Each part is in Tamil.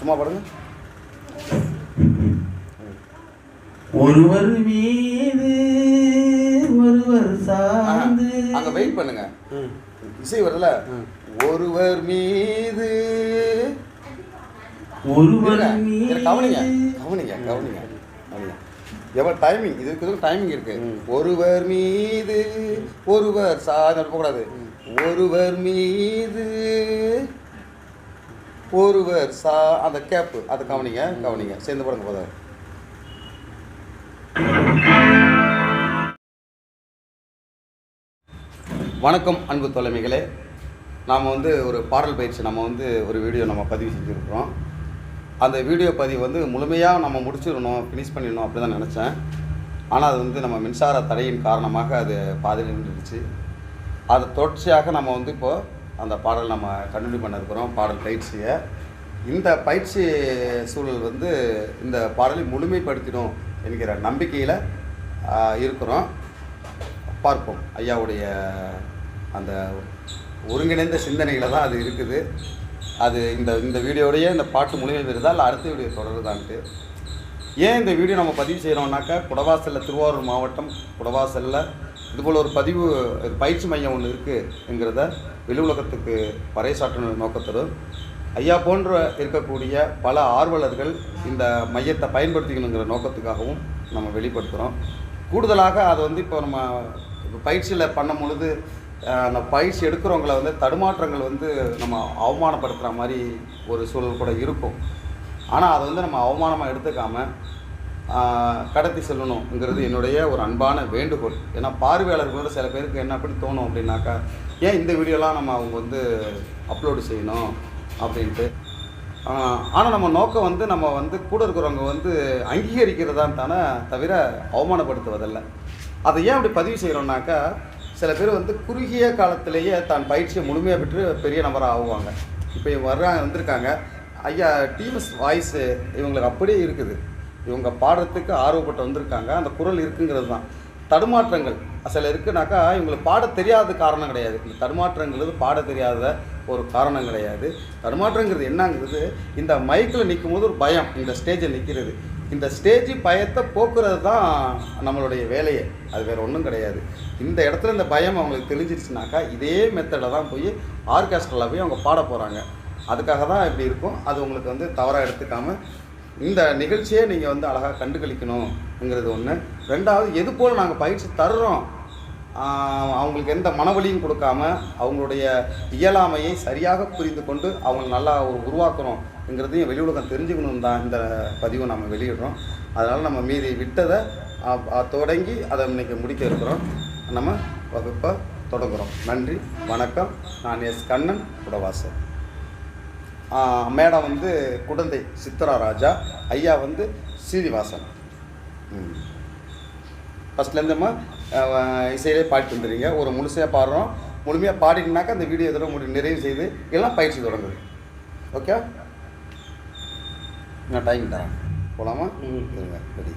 சும்மா பாடுங்க. ஒருவர் மீது ஒருவர் சார்ந்து. அங்க வெயிட் பண்ணுங்க. இசை வருதுல ஒருவர் மீது. ஒருவர் கவனிங்க. கவனிங்க கவனிங்க. எவ்வளோ டைமிங் இதுக்கு இதுக்கு டைமிங் இருக்கு? ஒருவர் மீது ஒருவர் சார் போகக்கூடாது. ஒருவர் மீது ஒருவர் சா அந்த கேப்பு அதை கவனிங்க கவனிங்க. சேர்ந்து படங்க போதார் வணக்கம் அன்பு தொலைமைகளே. நாம் வந்து ஒரு பாடல் பயிற்சி நம்ம வந்து ஒரு வீடியோ நம்ம பதிவு செஞ்சுருக்கிறோம். அந்த வீடியோ பதிவு வந்து முழுமையாக நம்ம முடிச்சிடணும் ஃபினிஷ் பண்ணிடணும் அப்படி தான் நினச்சேன். ஆனால் அது வந்து நம்ம மின்சார தடையின் காரணமாக அது பாதியில் நின்றுடுச்சு அதை தொடர்ச்சியாக நம்ம வந்து இப்போது அந்த பாடல் நம்ம கண்டினியூ பண்ண இருக்கிறோம் பாடல் பயிற்சியை. இந்த பயிற்சி சூழல் வந்து இந்த பாடலை முழுமைப்படுத்திடும் என்கிற நம்பிக்கையில் இருக்கிறோம். பார்ப்போம். ஐயாவுடைய அந்த ஒருங்கிணைந்த சிந்தனைகளை தான் அது இருக்குது. அது இந்த இந்த வீடியோடைய இந்த பாட்டு முழுமை பெறுதா இல்லை அடுத்த வீடியோ தொடருதான்ட்டு. ஏன் இந்த வீடியோ நம்ம பதிவு செய்கிறோம்னாக்கா குடவாசலில் திருவாரூர் மாவட்டம் குடவாசலில் இதுபோல் ஒரு பதிவு பயிற்சி மையம் ஒன்று இருக்குங்கிறத வெளி உலகத்துக்கு பறைசாற்றணும் நோக்கத்தோடு ஐயா போன்ற இருக்கக்கூடிய பல ஆர்வலர்கள் இந்த மையத்தை பயன்படுத்திக்கணுங்கிற நோக்கத்துக்காகவும் நம்ம வெளிப்படுத்துகிறோம் கூடுதலாக அது வந்து இப்போ நம்ம இப்போ பயிற்சியில் பண்ணும் பொழுது அந்த பயிற்சி எடுக்கிறவங்கள வந்து தடுமாற்றங்கள் வந்து நம்ம அவமானப்படுத்துகிற மாதிரி ஒரு சூழல் கூட இருக்கும். ஆனால் அதை வந்து நம்ம அவமானமாக எடுத்துக்காம கடத்தி செல்லணுங்கிறது என்னுடைய ஒரு அன்பான வேண்டுகோள். ஏன்னா பார்வையாளர்களோட சில பேருக்கு என்ன அப்படி தோணும் அப்படின்னாக்கா ஏன் இந்த வீடியோலாம் நம்ம அவங்க வந்து அப்லோடு செய்யணும் அப்படின்ட்டு? ஆனால் நம்ம நோக்கம் வந்து நம்ம வந்து கூட இருக்கிறவங்க வந்து அங்கீகரிக்கிறதான் தானே தவிர அவமானப்படுத்துவதில்லை. அதை ஏன் அப்படி பதிவு செய்கிறோம்னாக்கா சில பேர் வந்து குறுகிய காலத்திலேயே தான் பயிற்சியை முழுமையாக பெற்று பெரிய நபராக ஆகுவாங்க. இப்போ வர்றாங்க வந்திருக்காங்க. ஐயா டிஎஸ் வாய்ஸு இவங்களுக்கு அப்படியே இருக்குது. இவங்க பாடுறதுக்கு ஆர்வப்பட்டு வந்திருக்காங்க. அந்த குரல் இருக்குங்கிறது தான். தடுமாற்றங்கள். சில இருக்குனாக்கா இவங்களுக்கு பாட தெரியாத காரணம் கிடையாது. இந்த தடுமாற்றங்கிறது பாட தெரியாத ஒரு காரணம் கிடையாது. தடுமாற்றங்கிறது என்னங்கிறது இந்த மைக்கில் நிற்கும் போது ஒரு பயம் இந்த ஸ்டேஜில் நிற்கிறது இந்த ஸ்டேஜ் பயத்தை போக்குறது தான் நம்மளுடைய வேலையை. அது வேறு ஒன்றும் கிடையாது. இந்த இடத்துல இந்த பயம் அவங்களுக்கு தெரிஞ்சிருச்சுனாக்கா இதே மெத்தடில் தான் போய் ஆர்கெஸ்ட்ராவில் போய் அவங்க பாட போகிறாங்க அதுக்காக தான் இப்படி இருக்கும். அது உங்களுக்கு வந்து தவறாக எடுத்துக்காமல் இந்த நிகழ்ச்சியை நீங்கள் வந்து அழகாக கண்டுகளிக்கணுங்கிறது ஒன்று ரெண்டாவது எது போல் நாங்கள் பயிற்சி தர்றோம்? அவங்களுக்கு எந்த மனவழியும் கொடுக்காம அவங்களுடைய இயலாமையை சரியாக புரிந்து கொண்டு அவங்க நல்லா ஒரு உருவாக்கணுங்கிறதையும் வெளி உலகம் தெரிஞ்சுக்கணும் தான் இந்த பதிவை நம்ம வெளியிடுறோம். அதனால் நம்ம மீதி விட்டதை தொடங்கி அதை இன்னைக்கு முடிக்க இருக்கிறோம். நம்ம வகுப்பை தொடங்குறோம். நன்றி வணக்கம். நான் எஸ் கண்ணன் உடவாசன் மேடம் வந்து குடந்தை சித்ரா ராஜா ஐயா வந்து சீனிவாசன். ஃபஸ்ட்லேருந்துமா இசையிலே பாடிட்டு வந்துடுறீங்க. ஒரு முழுசையாக பாடுறோம். முழுமையாக பாடிட்டுனாக்கா அந்த வீடியோ இதோட முடி நிறைவு செய்து எல்லாம் பயிற்சி தொடங்குது. ஓகே நான் டைம் தரேன். போகலாமா. இருங்க ரெடி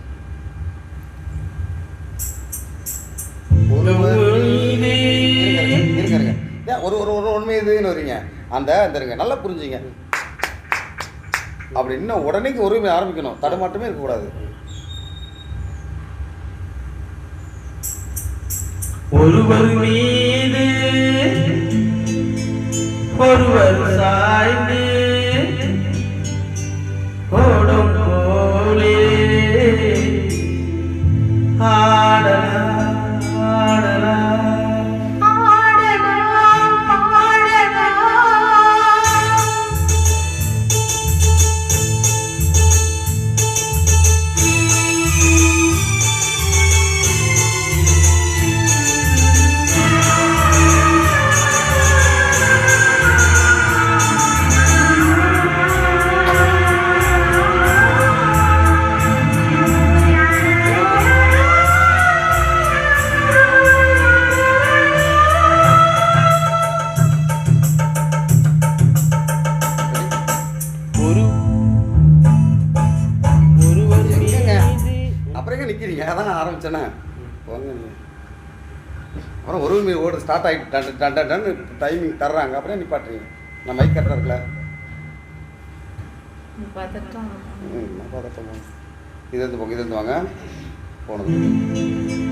ஒரு ஒரு ஒரு உண்மை இதுன்னு வரீங்க அந்த இருங்க நல்லா புரிஞ்சுங்க. அப்படி இன்னும் உடனே உரிமை ஆரம்பிக்கணும். தடுமாட்டமே இருக்கக்கூடாது. ஒருவர் மீது ஒருவர் சாய்ந்து ஓடும் போலே ஆட ஸ்டார்ட் ஆகிட்டு டன் டன் டன் டன் டைமிங் தர்றாங்க. அப்புறம் நிப்பாட்டுறீங்க. நான் மைக் கரெக்டாக இருக்கல பதட்டமா? இது இருந்து போங்க இது இருந்து வாங்க. போனது.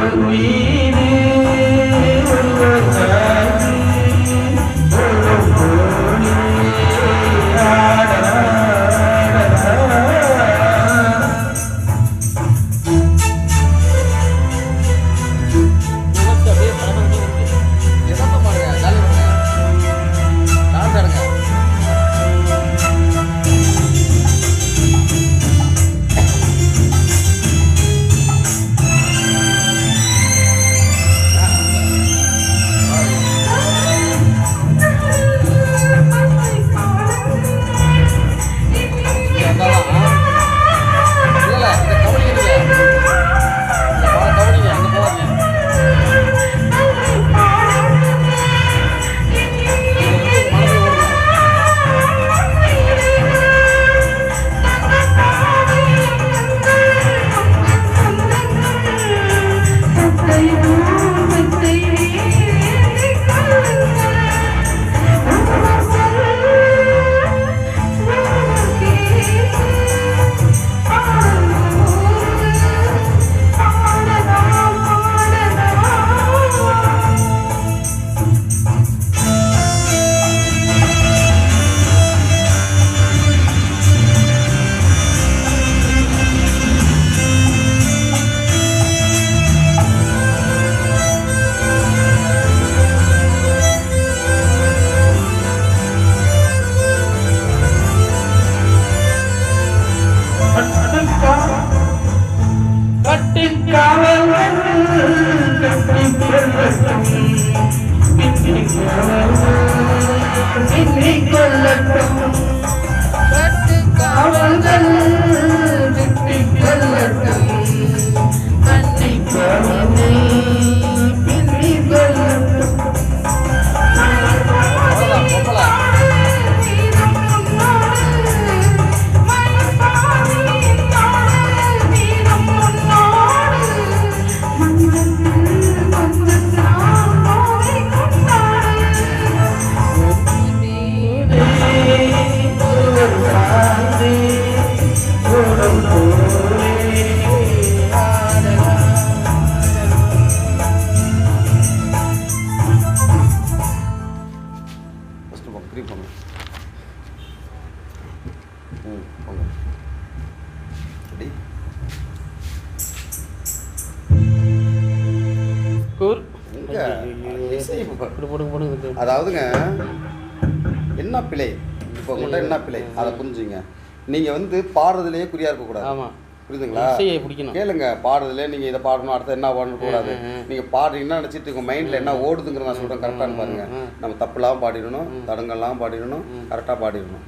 நீங்கள் வந்து பாடுறதுலேயே குறியா இருக்கக்கூடாது. ஆமா. புரியுதுங்களா? இசையை பிடிக்கணும். கேளுங்க பாடுறதுல நீங்க இதை பாடணும் அடுத்து என்ன பாடணும் கூடாது. ம், ம். நீங்க பாடுறீங்கன்னா நினைச்சிட்டு உங்க மைண்ட்ல என்ன ஓடுதுங்கிற நான் சொல்றேன் கரெக்டானு பாருங்க. ம், ம். நம்ம தப்புலாம் பாடிடணும் தடங்கள்லாம் பாடிடணும் கரெக்டா பாடிடணும்.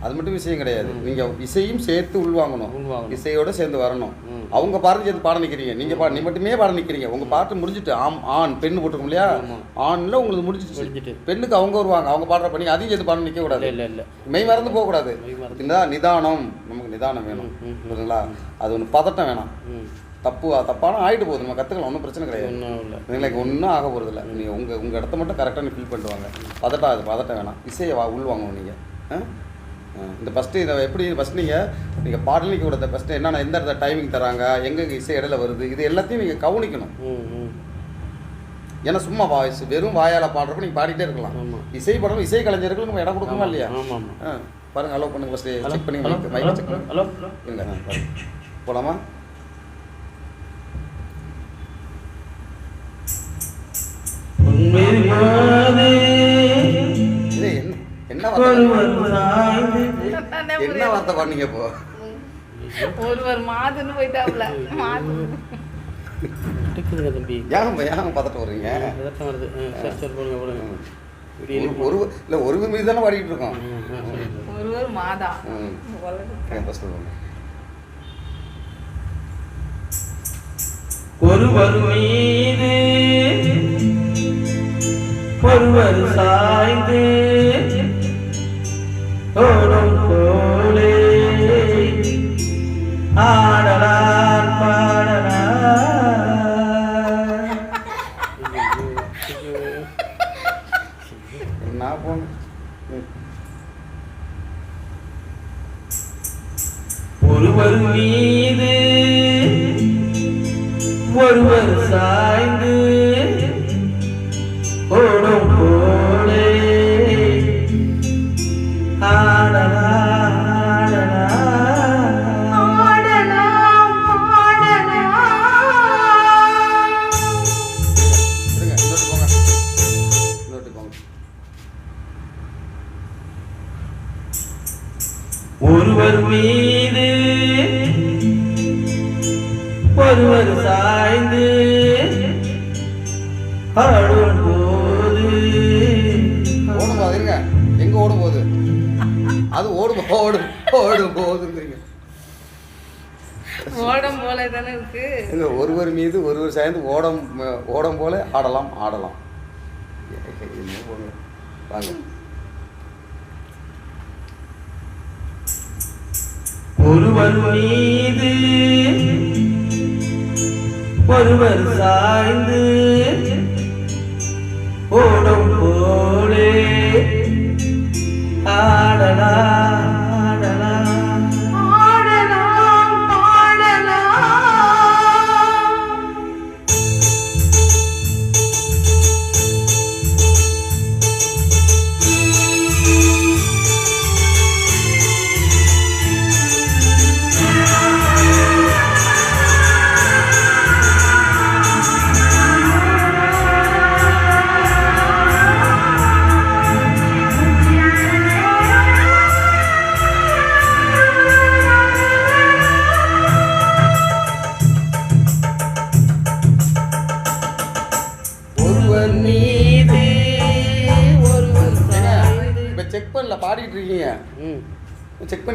அது மட்டும் விஷயம் கிடையாது. நீங்க இசையும் சேர்த்து உள்வாங்கணும். இசையோட சேர்ந்து வரணும். அவங்க பாட்டு சேர்த்து பாட நிக்கிறீங்க. நீங்க பாட நீ மட்டுமே பாட நிக்கிறீங்க. உங்க பாட்டு முடிஞ்சிட்டு ஆம் ஆண் பெண்ணு போட்டிருக்கோம் இல்லையா. ஆண்ல உங்களுக்கு முடிஞ்சிச்சு. பெண்ணுக்கு அவங்க வருவாங்க. அவங்க பாடுற பண்ணி அதையும் சேர்த்து பாட இல்லை கூடாது. இல்லை இல்லை மெய் மறந்து போக கூடாது. மெய் மறந்து. நிதா- நிதானம்? நமக்கு நிதானம் வேணும். புரியுதுங்களா? அது ஒன்று பதட்டம் வேணாம். தப்பு தப்பான ஆயிட்டு போகுது. நம்ம கற்றுக்கலாம் ஒன்றும் பிரச்சனை கிடையாது. எங்களுக்கு ஒன்றும் ஆக போகிறது இல்லை நீங்கள் உங்கள் உங்கள் இடத்த மட்டும் கரெக்டாக ஃபில் பண்ணிட்டு வாங்க. பதட்டம் அது பதட்டம் வேணாம். இசையை வா உள்வாங்கணும் நீங்கள் இந்த ஃபஸ்ட்டு இதை எப்படி ஃபஸ்ட் நீங்கள் நீங்கள் பாடலிக்க கொடுத்த ஃபஸ்ட்டு என்னென்ன எந்த இடத்துல டைமிங் தராங்க எங்கெங்கே இசை இடையில வருது இது எல்லாத்தையும் நீங்கள் கவனிக்கணும். ஏன்னா சும்மா வாய்ஸ் வெறும் வாயால் பாடுறப்ப நீங்கள் பாடிட்டே இருக்கலாம். இசை படம் இசை கலைஞர்களுக்கு நம்ம இடம் கொடுக்கணுமா இல்லையா? பாருங்க அலோவ் பண்ணுங்க ஃபஸ்ட்டு செக் பண்ணி மைக் செக் பண்ணுங்க. பாருங்க. போலாமா? என்ன என்ன வார்த்தை பாடுனீங்க இப்போ? ஒருவர் மாதுன்னு போயிட்டாப்ல. மாது. தம்பி. ஏன் ஏன் பார்த்துட்டு வர்றீங்க. எதாட்டம் வருது. ஆ, சரி சரி போடுங்க போடுங்க. ஒரு ஒரு இல்லை ஒரு மீது தானே இருக்கோம். ஒருவர் மாதா. சொல்லுங்க. ஒருவர் மீது ஒருவர் சாய்ந்து ஓடும் போலே ஆடலான் பாடலான் ஒருவர் நீ அது ஓடும் ஓடும் ஓடும் போதுங்கிறீங்க. ஓடம் போல தானே இருக்கு? எங்க ஒருவர் மீது ஒருவர் சேர்ந்து ஓடம் ஓடம் போல ஆடலாம் ஆடலாம். வாங்க. ஒருவர் மீது ஒருவர் சாய்ந்து ஓடும் ஆடலாம் ஆடலாம்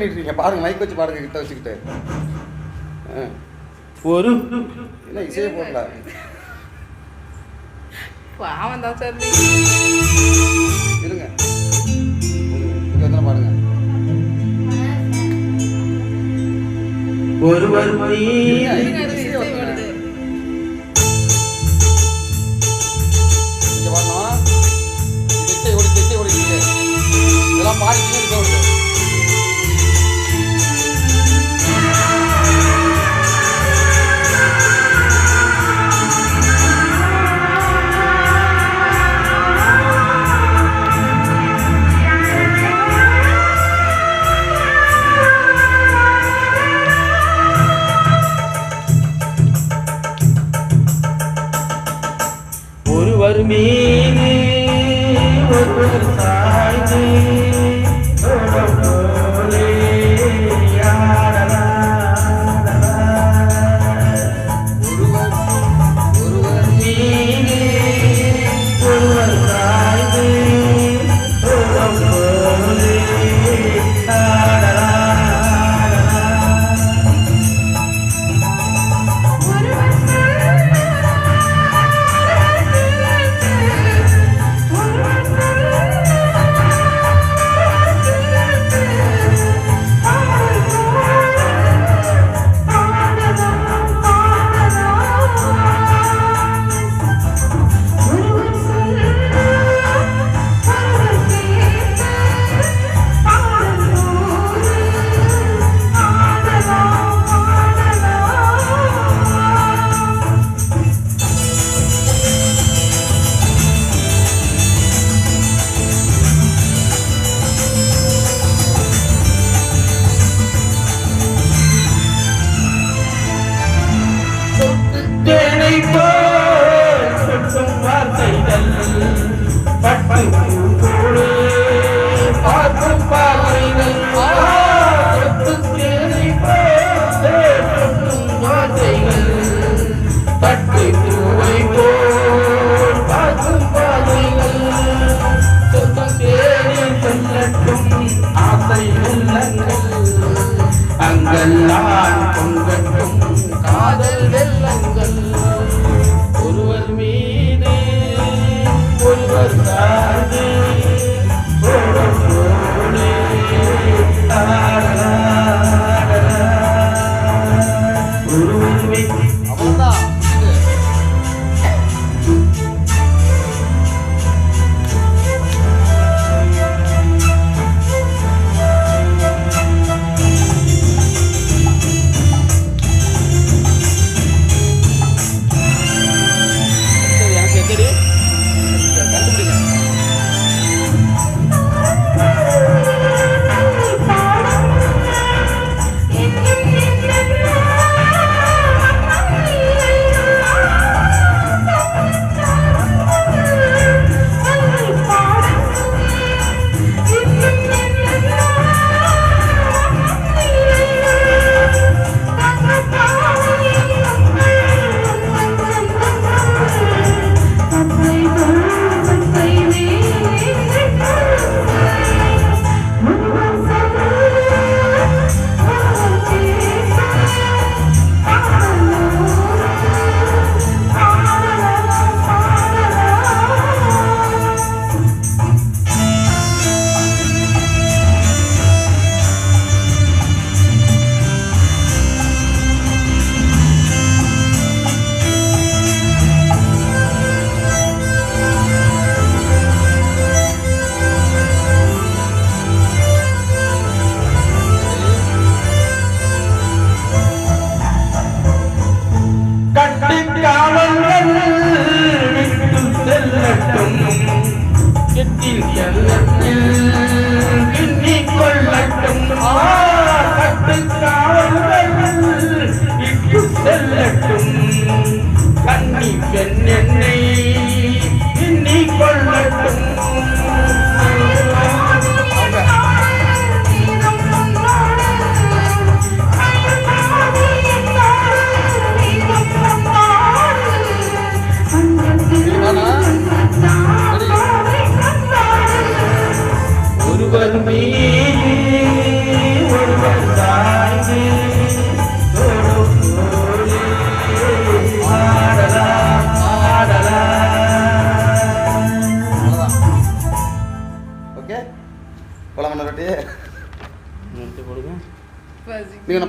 பண்ணிட்டு இருக்கீங்க பாருங்க மைக் வச்சு பாருங்க கிட்ட வச்சுக்கிட்டு. ஒரு என்ன இசையை போடல? பாவம் தான் சார். இருங்க. இங்கே வந்து பாருங்க. ஒருவர் மீது இருங்க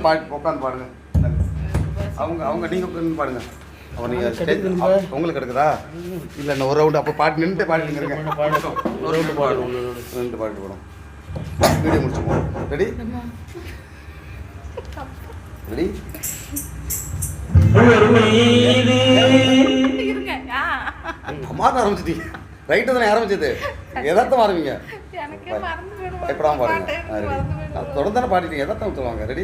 நீங்களும் உட்காந்து பாடுங்க அவங்க அவங்க நீங்கள் உட்காந்து பாடுங்க அப்போ நீங்கள் ஸ்டேஜ் உங்களுக்கு எடுக்குதா? இல்லை ஒரு ரவுண்டு அப்போ பாட்டு நின்று பாடிட்டுங்கிறீங்க ஒரு ரவுண்டு பாடுவோம் நின்று பாட்டு போடும் வீடியோ முடிச்சுப்போம் ரெடி ரெடி மாத்த ஆரம்பிச்சிட்டீங்க ரைட்டு தானே ஆரம்பிச்சது. எதார்த்தம் ஆரம்பிங்க. பயப்படாமல் பாருங்க. தொடர்ந்து தானே பாடிட்டீங்க எதார்த்தம் சொல்லுவாங்க. ரெடி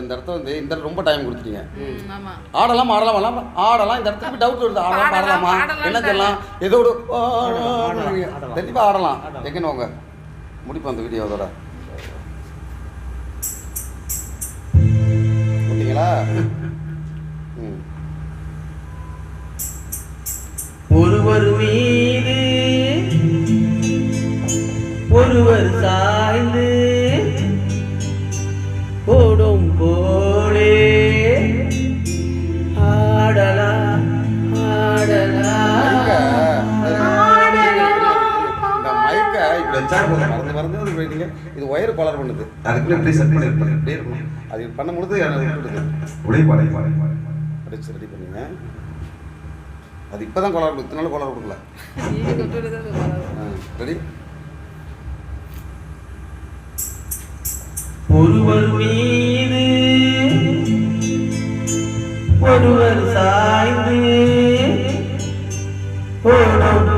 இந்த இடத்த வந்து இந்த ரொம்ப டைம் கொடுத்துட்டீங்க. ஆடலாம் ஆடலாம் ஆடலாம் ஆடலாம் இந்த இடத்துக்கு டவுட் வருது. ஆடலாம் ஆடலாம் என்ன சொல்லலாம் ஏதோ ஒரு. கண்டிப்பாக ஆடலாம். எங்கன்னு வாங்க முடிப்போம் அந்த வீடியோ அதோட ஓகேங்களா? ம். ஒருவர் மீது ஒருவர் சாய்ந்து வச்சுங்க இது ஒயர் பலர் பண்ணுது. அதுக்குள்ளே இப்படி செட் பண்ணி இப்படி இருக்கும். அது பண்ணும்பொழுது உழைப்பாடை அடிச்சு ரெடி பண்ணுங்க. அது இப்போ தான் கொலர் கொடுத்து நாள் கொலர் கொடுக்கல. ரெடி ஒருவர் மீது ஒருவர் சாய்ந்து போனோம்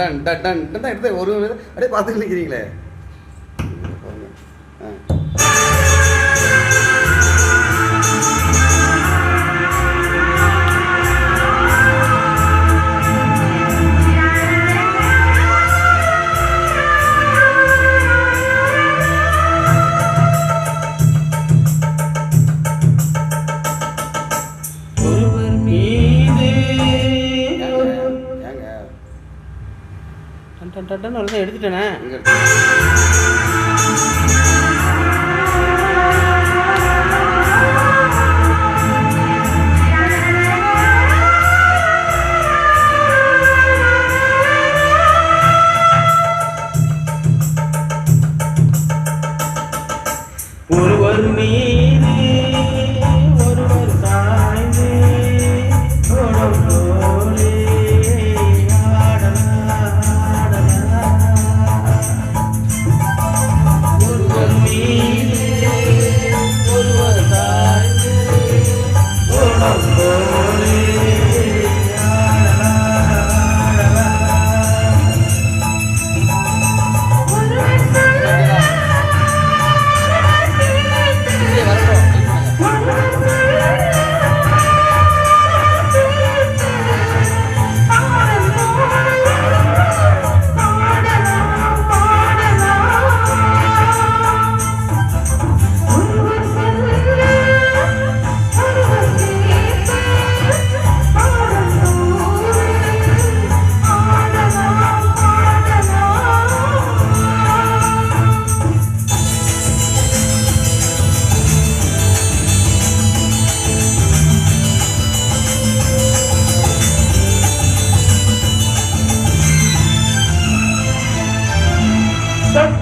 டன் டன் டன் டன் எடுத்து ஒரு அப்படியே பார்த்துட்டு இருக்கிறீங்களே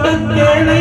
பட்டத்தை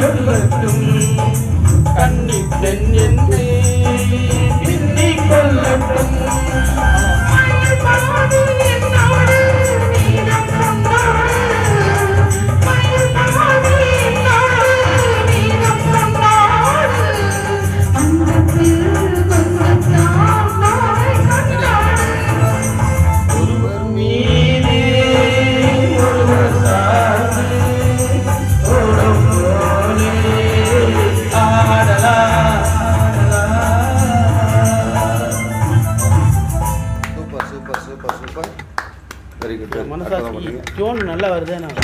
nước lệ chung canh điệp định nhìn thiên வருது நான்